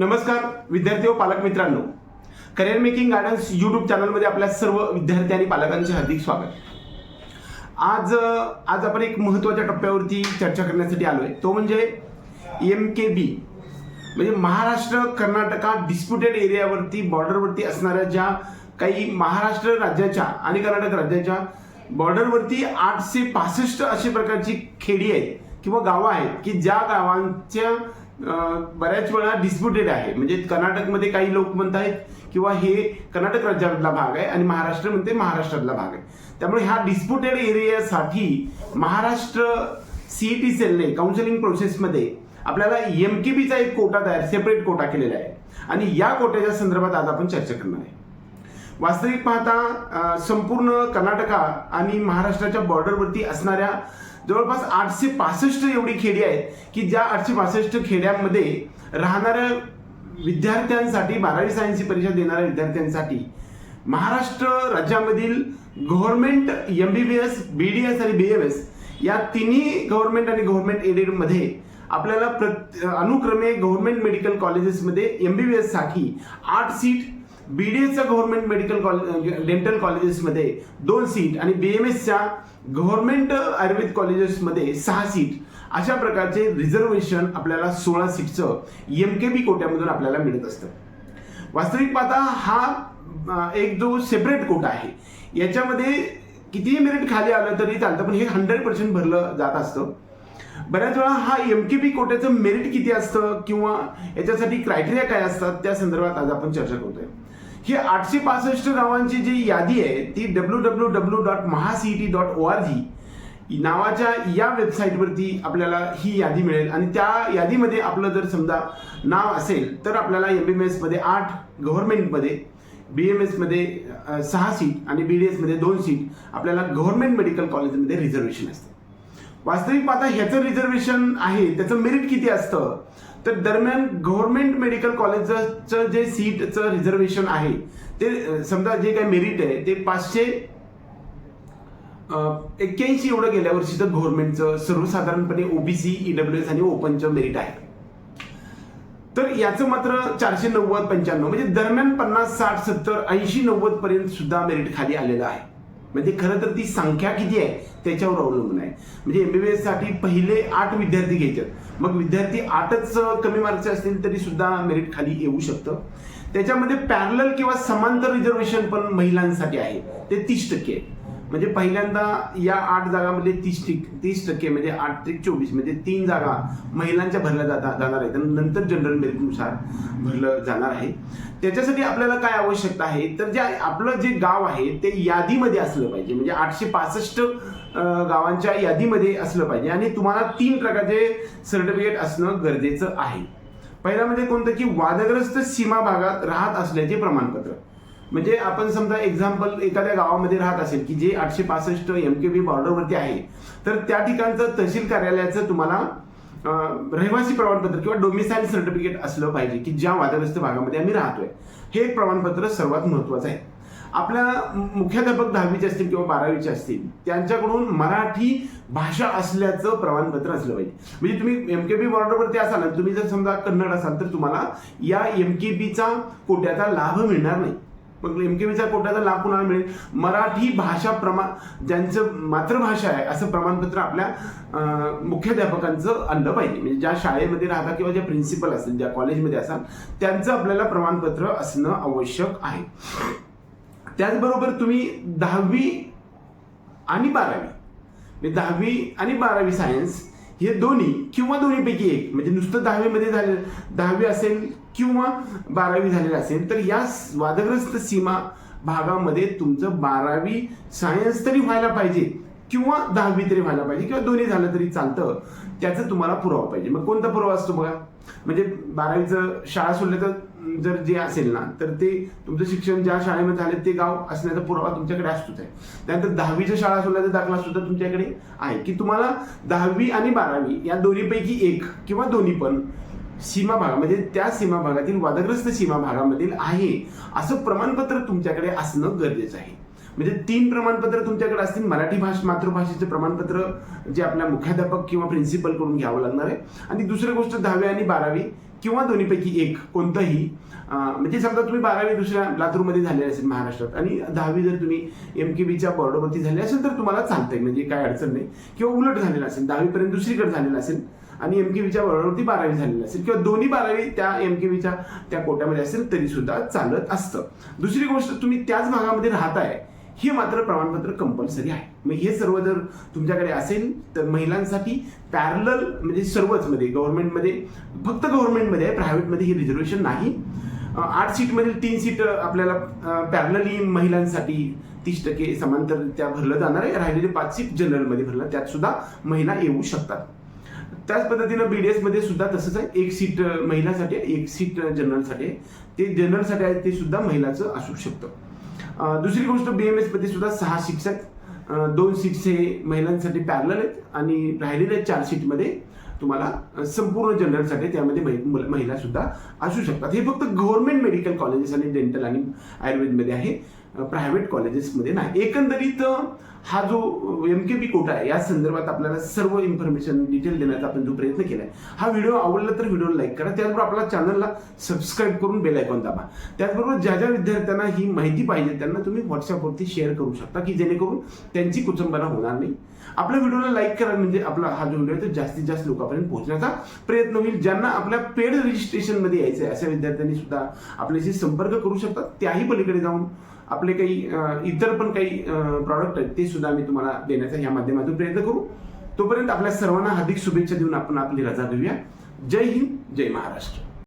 नमस्कार विद्यार्थी व पालक मित्रांनो. करिअर मेकिंग गार्डन्स यूट्यूब चॅनलमध्ये आपल्या सर्व विद्यार्थी आणि पालकांचे हार्दिक स्वागत. आज आज आपण एक महत्त्वाच्या टप्प्यावरती चर्चा करण्यासाठी आलो आहे तो म्हणजे एम के बी म्हणजे महाराष्ट्र कर्नाटका डिस्प्युटेड एरियावरती बॉर्डरवरती असणाऱ्या ज्या काही महाराष्ट्र राज्याच्या आणि कर्नाटक राज्याच्या बॉर्डरवरती आठशे पासष्ट अशा प्रकारची खेडी आहेत किंवा गावं आहेत की ज्या गावांच्या बऱ्याच वेळा डिस्प्युटेड आहे. म्हणजे कर्नाटकमध्ये काही लोक म्हणत आहेत किंवा हे कर्नाटक राज्यातला भाग आहे आणि महाराष्ट्र म्हणते महाराष्ट्रातला भाग आहे. त्यामुळे ह्या डिस्प्युटेड एरियासाठी महाराष्ट्र सीईटी सेलने काउन्सिलिंग प्रोसेसमध्ये आपल्याला एम के बीचा एक कोटा तयार सेपरेट कोटा केलेला आहे. आणि या कोट्याच्या संदर्भात आज आपण चर्चा करणार आहे. वास्तविक पाहता संपूर्ण कर्नाटका आणि महाराष्ट्राच्या बॉर्डरवरती असणाऱ्या जवळपास आठशे पासष्ट एवढी खेडी आहेत की ज्या आठशे पासष्ट खेड्यांमध्ये राहणाऱ्या विद्यार्थ्यांसाठी बारावी सायन्सची परीक्षा देणाऱ्या विद्यार्थ्यांसाठी महाराष्ट्र राज्यामधील government M B B S B D S आणि बी एम एस या तिन्ही गव्हर्नमेंट आणि गव्हर्नमेंट एडेडमध्ये आपल्याला प्रत अनुक्रमे गव्हर्नमेंट मेडिकल कॉलेजेसमध्ये एम बी बी एससाठी आठ seat B D government medical college dental कॉलेजेसमध्ये दोन सीट आणि बी एम एसच्या गव्हर्नमेंट आयुर्वेद कॉलेजेसमध्ये सहा सीट अशा प्रकारचे रिझर्वेशन आपल्याला सोळा सीटचं एम के बी कोट्यामधून आपल्याला मिळत असतं. वास्तविक पाहता हा एक जो सेपरेट कोटा आहे याच्यामध्ये कितीही मेरिट खाली आलं तरी चालतं पण हे हंड्रेड पर्सेंट भरलं जात असतं. बऱ्याच वेळा हा एम के बी कोट्याचं मेरिट किती असतं किंवा याच्यासाठी क्रायटेरिया काय असतात त्या संदर्भात आज आपण चर्चा करतोय. ही आठशे पासष्ट गावांची जी यादी आहे ती W W W dot MahaCET dot O R G नावाच्या या वेबसाईटवरती आपल्याला ही यादी मिळेल. आणि त्या यादीमध्ये आपलं जर समजा नाव असेल तर आपल्याला एम बी एम एसमध्ये आठ गव्हर्नमेंटमध्ये बी एम एसमध्ये सहा सीट आणि बी डी एसमध्ये दोन सीट आपल्याला गव्हर्नमेंट मेडिकल कॉलेजमध्ये रिझर्वेशन असते. वास्तविक पाहता ह्याचं रिझर्वेशन आहे त्याचं मेरिट किती असतं? तर दरम्यान गव्हर्नमेंट मेडिकल कॉलेजचं जे सीटचं रिझर्वेशन आहे ते समजा जे काही मेरिट आहे ते पाचशे एक्क्याऐंशी एवढं गेल्या वर्षीचं गव्हर्नमेंटचं सर्वसाधारणपणे ओबीसी ईडब्ल्यू एस आणि ओपनचं मेरिट आहे. तर याचं मात्र चारशे नव्वद पंच्याण्णव म्हणजे दरम्यान पन्नास साठ सत्तर ऐंशी नव्वद पर्यंत सुद्धा मेरिट खाली आलेलं आहे. म्हणजे खरं तर ती संख्या किती आहे त्याच्यावर अवलंबून आहे. म्हणजे एम बी बी साठी पहिले आठ विद्यार्थी घ्यायचे. मग विद्यार्थी आठच कमी मार्कचे असतील तरी सुद्धा मेरिट खाली येऊ शकतं. त्याच्यामध्ये पॅरल किंवा समांतर रिझर्वेशन पण महिलांसाठी आहे. ते तीस टक्के आहे. म्हणजे पहिल्यांदा या आठ जागामध्ये तीस टिक तीस टक्के म्हणजे आठ ते चोवीस म्हणजे तीन जागा महिलांच्या भरल्या जाता जाणार आहेत. नंतर जनरल मेरिटनुसार भरलं जाणार आहे. त्याच्यासाठी आपल्याला काय आवश्यकता आहे? तर जे आपलं जे गाव आहे ते यादीमध्ये असलं पाहिजे. म्हणजे आठशे पासष्ट गावांच्या यादीमध्ये असलं पाहिजे. आणि तुम्हाला तीन प्रकारचे सर्टिफिकेट असणं गरजेचं आहे. पहिला म्हणजे कोणतं? की वादग्रस्त सीमा भागात राहत असल्याचे प्रमाणपत्र. म्हणजे आपण समजा एक्झाम्पल एखाद्या गावामध्ये राहत असेल की जे आठशे पासष्ट एम के बी बॉर्डरवरती आहे तर त्या ठिकाणचं तहसील कार्यालयाचं तुम्हाला रहिवासी प्रमाणपत्र किंवा डोमिसाईल सर्टिफिकेट असलं पाहिजे की ज्या वादग्रस्त भागामध्ये आम्ही राहतोय. हे एक प्रमाणपत्र सर्वात महत्वाचं आहे. आपल्या मुख्याध्यापक दहावीचे असतील किंवा बारावीचे असतील त्यांच्याकडून मराठी भाषा असल्याचं प्रमाणपत्र असलं पाहिजे. म्हणजे तुम्ही एम के बी बॉर्डरवरती असाल तुम्ही जर समजा कन्नड असाल तर तुम्हाला या एम के बीचा कोट्याचा लाभ मिळणार नाही. मग एम के बीचा कोट्याचा लाभ कुणाला मिळेल? मराठी भाषा प्रमा ज्यांचं मातृभाषा आहे असं प्रमाणपत्र आपल्या मुख्याध्यापकांचं आणलं पाहिजे. म्हणजे ज्या शाळेमध्ये राहता किंवा ज्या प्रिन्सिपल असतील ज्या कॉलेजमध्ये असाल त्यांचं आपल्याला प्रमाणपत्र असणं आवश्यक आहे. त्याचबरोबर तुम्ही दहावी आणि बारावी म्हणजे दहावी आणि बारावी सायन्स हे दोन्ही किंवा दोन्हीपैकी एक म्हणजे नुसतं दहावीमध्ये झाले दहावी असेल किंवा बारावी झालेलं असेल तर या वादग्रस्त सीमा भागामध्ये तुमचं बारावी सायन्स तरी व्हायला पाहिजे. किंवा दहावी तरी व्हायला पाहिजे किंवा दोन्ही झालं तरी चालतं त्याचं तुम्हाला पुरावा पाहिजे. मग कोणता पुरावा असतो बघा? म्हणजे बारावीचं शाळा सोडल्याचं जर जे असेल ना तर ते तुमचं शिक्षण ज्या शाळेमध्ये झालं ते गाव असण्याचा पुरावा तुमच्याकडे असतोच आहे. त्यानंतर दहावीच्या शाळा सोडल्याचा दाखला सुद्धा तुमच्याकडे आहे. की तुम्हाला दहावी आणि बारावी या दोन्हीपैकी एक किंवा दोन्ही पण सीमा भागा म्हणजे त्या सीमा भागातील वादग्रस्त सीमा भागामधील आहे असं प्रमाणपत्र तुमच्याकडे असणं गरजेचं आहे. म्हणजे तीन प्रमाणपत्र तुमच्याकडे असतील. मराठी भाषा मातृभाषेचे प्रमाणपत्र जे आपल्या मुख्याध्यापक किंवा प्रिन्सिपलकडून घ्यावं लागणार आहे. आणि दुसरी गोष्ट दहावी आणि बारावी किंवा दोन्हीपैकी एक कोणतंही म्हणजे समजा तुम्ही बारावी दुसऱ्या लातूरमध्ये झाले असेल महाराष्ट्रात आणि दहावी जर तुम्ही एम के बीच्या बॉर्डरवरती झाले असेल तर तुम्हाला चालतंय म्हणजे काय अडचण नाही. किंवा उलट झालेलं असेल दहावीपर्यंत दुसरीकडे झालेलं असेल आणि एम के बीच्या बॉर्डरवरती बारावी झालेली असेल किंवा दोन्ही बारावी त्या एम के बीच्या त्या कोट्यामध्ये असेल तरी सुद्धा चालत असतं. दुसरी गोष्ट तुम्ही त्याच भागामध्ये राहताय हे मात्र प्रमाणपत्र कंपल्सरी आहे. मग हे सर्व जर तुमच्याकडे असेल तर महिलांसाठी पॅरल म्हणजे सर्वच मध्ये गव्हर्नमेंटमध्ये फक्त गव्हर्नमेंटमध्ये आहे प्रायव्हेटमध्ये ही रिझर्वेशन नाही. आठ सीटमधील तीन सीट आपल्याला पॅरलली महिलांसाठी तीस टक्के समांतर त्या भरलं जाणार आहे. राहिलेले पाच सीट जनरलमध्ये भरलं त्यात सुद्धा महिला येऊ शकतात. त्याच पद्धतीनं बी डी एसमध्ये सुद्धा तसंच आहे. एक सीट महिलासाठी एक सीट जनरलसाठी ते जनरलसाठी आहे ते सुद्धा महिलाचं असू शकतं. दुसरी गोष्ट बी एममध्ये सुद्धा सहा सीट्स आहेत. दोन सीट्स हे महिलांसाठी पॅरल आहेत आणि राहिलेल्या चार सीटमध्ये तुम्हाला संपूर्ण जनरलसाठी त्यामध्ये महिला सुद्धा असू शकतात. हे फक्त गव्हर्नमेंट मेडिकल कॉलेजेस आणि डेंटल आणि आयुर्वेदमध्ये आहे. प्रायव्हेट कॉलेजेसमध्ये नाही. एकंदरीत हा जो एम के बी कोटा आहे या संदर्भात आपल्याला सर्व इन्फॉर्मेशन डिटेल देण्याचा आपण जो प्रयत्न केला आहे हा व्हिडिओ आवडला तर व्हिडिओला लाईक करा. त्याचबरोबर आपल्या चॅनलला सबस्क्राईब करून बेल आयकॉन दाबा. त्याचबरोबर ज्या ज्या विद्यार्थ्यांना ही माहिती पाहिजे त्यांना तुम्ही व्हॉट्सअपवरती शेअर करू शकता की जेणेकरून त्यांची कुचंबना होणार नाही. आपल्या व्हिडिओला लाईक करा म्हणजे आपला हा जो व्हिडिओ आहे तो जास्तीत जास्त लोकांपर्यंत पोहोचण्याचा प्रयत्न होईल. ज्यांना आपल्या पेड रजिस्ट्रेशनमध्ये यायचं आहे अशा विद्यार्थ्यांनी सुद्धा आपल्याशी संपर्क करू शकतात. त्याही पलीकडे जाऊन आपले काही इतर पण काही प्रॉडक्ट आहेत ते सुद्धा आम्ही तुम्हाला देण्याचा या माध्यमातून प्रयत्न करू. तोपर्यंत आपल्या सर्वांना हार्दिक शुभेच्छा देऊन आपण आपली रजा देऊया. जय हिंद जय महाराष्ट्र.